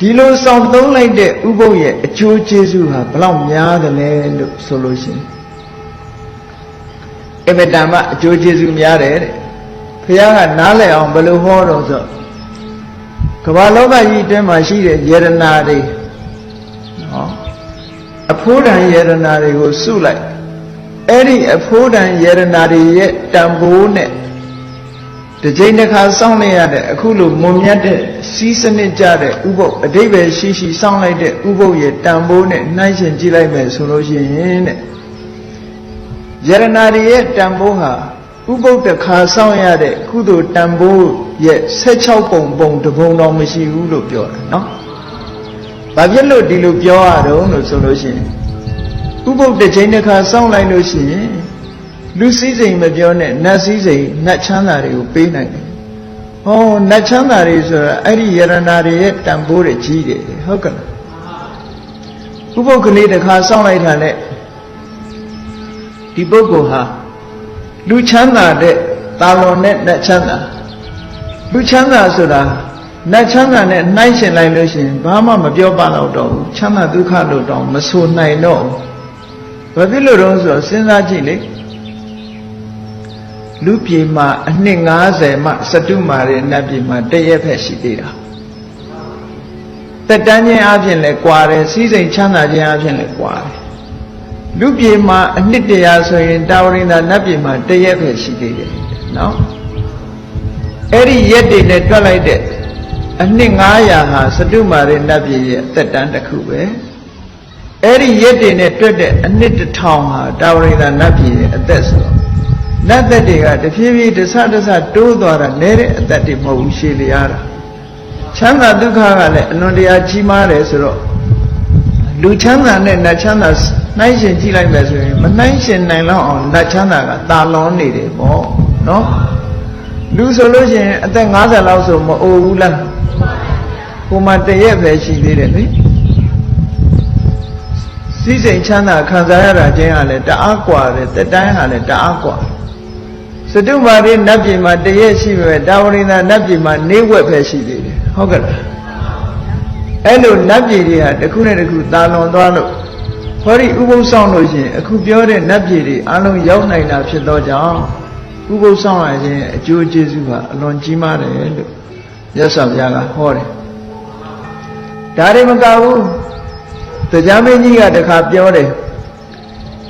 ဒီလိုဆောင်သုံးလိုက်တဲ့ဥပုပ်ရဲ့အကျိုးကျေးဇူးဟာဘလောက်များတယ်လဲလို့ဆိုလို့ရှိရင်အမတန်မှအကျိုးကျေးဇူးများတယ်တဲ့ဘုရားကနားလည်အောင်ဘယ်လိုဟောတော့ဆိုကမ္ဘာလောကကြီးအတွင်းမှာရှိတဲ့ယရနာတွေနော်အဖိုးတန်ယရနာတွေကိုစုလိုက်အဲ့ဒီအဖိုးတန်ယရနာတွေရဲ့တန်ဖိုးနဲ့တစ်ချိန်တစ်ခါစောင့်လိုက်ရတဲ့အခုလိုမွန်မြတ်တဲ့ စီးစနစ်ကြတဲ့ဥပုပ်အတိပ္ပယ်ရှိရှိစောင့်လိုက်တဲ့ဥပုပ်ရဲ့တန်ဖိုးနဲ့နှိုင်းယှဉ်ကြည့်လိုက်မယ်ဆိုလို့ရှိရင်တဲ့ယရနာတွေရဲ့တန်ဖိုးဟာဥပုပ်တစ်ခါစောင့်ရတဲ့ကုသိုလ်တန်ဖိုးရဲ့16ပုံပုံတစ်ပုံတော့မရှိဘူးလို့ပြောတာနော်။ဘာဖြစ်လို့ဒီလိုပြောရတော့လို့ဆိုလို့ရှိရင်ဥပုပ်တစ်ချိန်တစ်ခါစောင့်လိုက်လို့ရှိရင်လူစည်းစိမ်မပြောနဲ့နတ်စည်းစိမ်နတ်ချမ်းသာတွေကိုပေးနိုင်တယ်။ ဟောနတ်ချမ်းသာတွေဆိုတာအဲ့ဒီယရနာတွေရဲ့တန်ဖိုးတွေကြီးတယ်ဟုတ်ကဲ့လား။ဥပုပ်ကလေးတစ်ခါစောင့်လိုက်တာနဲ့ဒီပုဂ္ဂိုလ်ဟာလူချမ်းသာတဲ့တာလွန်နဲ့နတ်ချမ်းသာလူချမ်းသာဆိုတာနတ်ချမ်းသာနဲ့နှိုင်းရှင်လိုက်လို့ရှိရင်ဘာမှမပြောပါတော့တော့ဘူးချမ်းသာဒုက္ခလို့တော့မဆိုနိုင်တော့ဘူးဘာဖြစ်လို့တော့ဆိုတော့စဉ်းစားကြည့်လေ လူပြေမှာအနှစ်90မှစတုမာရဲ့နတ်ပြေမှာတရက်ဖက်ရှိသေးတာတက်တန်းချင်းအပြင်လဲကွာတယ်စီးစိမ်ချမ်းသာခြင်းအပြင်လဲကွာတယ်လူပြေမှာအနှစ်တရာဆိုရင်တာဝရိန္ဒနတ်ပြေမှာတရက်ပဲရှိသေးတယ်နော်အဲ့ဒီရက်တွေနဲ့တွက်လိုက်တဲ့အနှစ်900ဟာစတုမာရိနတ်ပြေရဲ့အသက်တန်းတစ်ခုပဲအဲ့ဒီရက်တွေနဲ့တွက်တဲ့အနှစ်1000ဟာတာဝရိန္ဒနတ်ပြေရဲ့အသက်ဆိုတော့ နတ်သက်တွေကတဖြည်းဖြည်းတဆတဆတိုးသွားတာနဲတဲ့အသက်တွေမဟုတ်ဘူးရှည်လျားတာချမ်းသာဒုက္ခကလည်းအလွန်တရာကြီးမားတယ်ဆိုတော့လူချမ်းသာနဲ့နတ်ချမ်းသာနှိုင်းရှင်ကြည့်လိုက်မယ်ဆိုရင်မနှိုင်းရှင်နိုင်လောက်အောင်နတ်ချမ်းသာကတာလွန်နေတယ်ပေါ့နော်လူဆိုလို့ရှိရင်အသက်50လောက်ဆိုမအိုဘူးလားကိုမှတရက်ပဲရှိသေးတယ်လေစီးစိမ်ချမ်းသာခံစားရတာချင်းကလည်းတအားกว่าတယ်တက်တိုင်းဟာလည်းတအားกว่า စတုမာရိနတ်ပြည်မှာတရက်ရှိပဲတာဝရိန္ဒနတ်ပြည်မှာနေဝက်ပဲရှိသေးတယ်ဟုတ်ကဲ့လားအဲ့လိုနတ်ပြည်တွေဟာတစ်ခုနဲ့တစ်ခုတာလွန်သွားလို့ဟောဒီဥပုသ်ဆောင်လို့ရှိရင်အခုပြောတဲ့နတ်ပြည်တွေအလုံးရောက်နိုင်တာဖြစ်သောကြောင့်ဥပုသ်ဆောင်ရခြင်းအကျိုးကျေးဇူးဟာအလွန်ကြီးမားတယ်လို့မြတ်စွာဘုရားကဟောတယ်ဒါတွေမကဘူးတရားမင်းကြီးကတခါပြောတယ်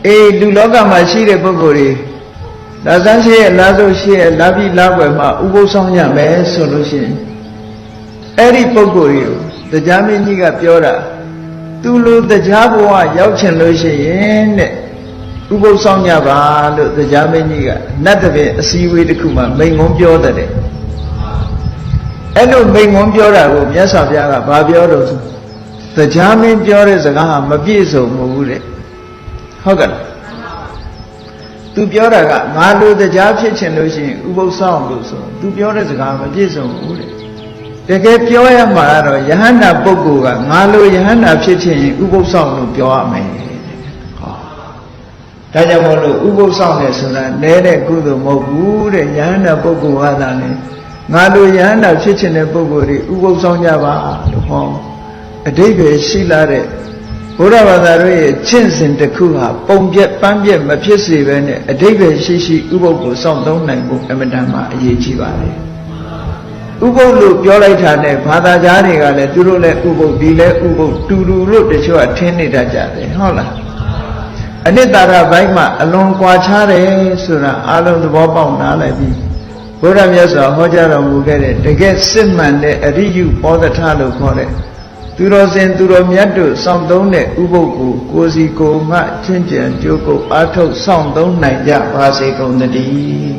အေးလူလောကမှာရှိတဲ့ပုဂ္ဂိုလ်တွေ ဒါသန်းရှိရဲ့လာဆိုရှိရဲ့လာပြီးလာွယ်မှာဥပုသ်ဆောင်ရမယ်ဆိုလို့ရှိရင်အဲ့ဒီပုဂ္ဂိုလ်တွေကိုတရားမင်းကြီးကပြောတာသူလိုတရားဘဝရောက်ချင်လို့ရှိရင်တဲ့ဥပုသ်ဆောင်ကြပါလို့တရားမင်းကြီးကနတ်တပည့်အစည်းအဝေးတစ်ခုမှာမိန်ငုံပြောတဲ့အဲ့လိုမိန်ငုံပြောတာကိုမြတ်စွာဘုရားကဘာပြောတော့ဆိုတရားမင်းပြောတဲ့စကားဟာမပြည့်စုံဘူးတဲ့ဟုတ်ကဲ့လား သူပြောတာကငါလိုတရားဖြစ်ချင်လို့ရှိရင်ဥပုသ်ဆောင်လို့ဆိုသူပြောတဲ့စကားမပြည့်စုံဘူးတဲ့တကယ်ပြောရမှာကတော့ယဟန္တာပုဂ္ဂိုလ်ကငါလိုယဟန္တာဖြစ်ချင်ရင်ဥပုသ်ဆောင်လို့ပြောရမယ်ဟောဒါကြောင့်မို့လို့ဥပုသ်ဆောင်တယ်ဆိုတာနဲတဲ့ကုသိုလ်မဟုတ်ဘူးတဲ့ယဟန္တာပုဂ္ဂိုလ်ကသာလေငါလိုယဟန္တာဖြစ်ချင်တဲ့ပုဂ္ဂိုလ်တွေဥပုသ်ဆောင်ကြပါလို့ဟောအတိတ်ပဲရှိလာတဲ့ ဘုရားဘာသာတို့ရဲ့ကျင့်စဉ်တစ်ခုဟာပုံပြက်ပန်းပြက်မဖြစ်စေဘဲနဲ့အတိတ်ပဲရှိရှိဥပုသ်ကိုစောင့်သုံးနိုင်ဖို့အမတန်မှအရေးကြီးပါတယ်ဥပုပ်လို့ပြောလိုက်တာနဲ့ဘာသာကြားတွေကလည်းသူတို့လည်းဥပုပ်ဒီလည်းဥပုပ်တူတူလို့တချို့ကထင်နေတတ်ကြတယ်ဟုတ်လားအနိတ္တရဘိုင်းမှာအလွန်ကွာခြားတယ်ဆိုတာအလုံးသဘောပေါက်နားလည်ပြီးဘုရားမြတ်စွာဟောကြားတော်မူခဲ့တဲ့တကယ်စစ်မှန်တဲ့အရိယုပောဒထလို့ခေါ်တဲ့ သူတော်စင်သူတော်မြတ်တို့စောင့်သုံးတဲ့ဥပုပ်ကိုကိုစီကိုငှချင်းကြံကြိုးကိုအားထုတ်စောင့်သုံးနိုင်ကြပါစေကုန်သတည်း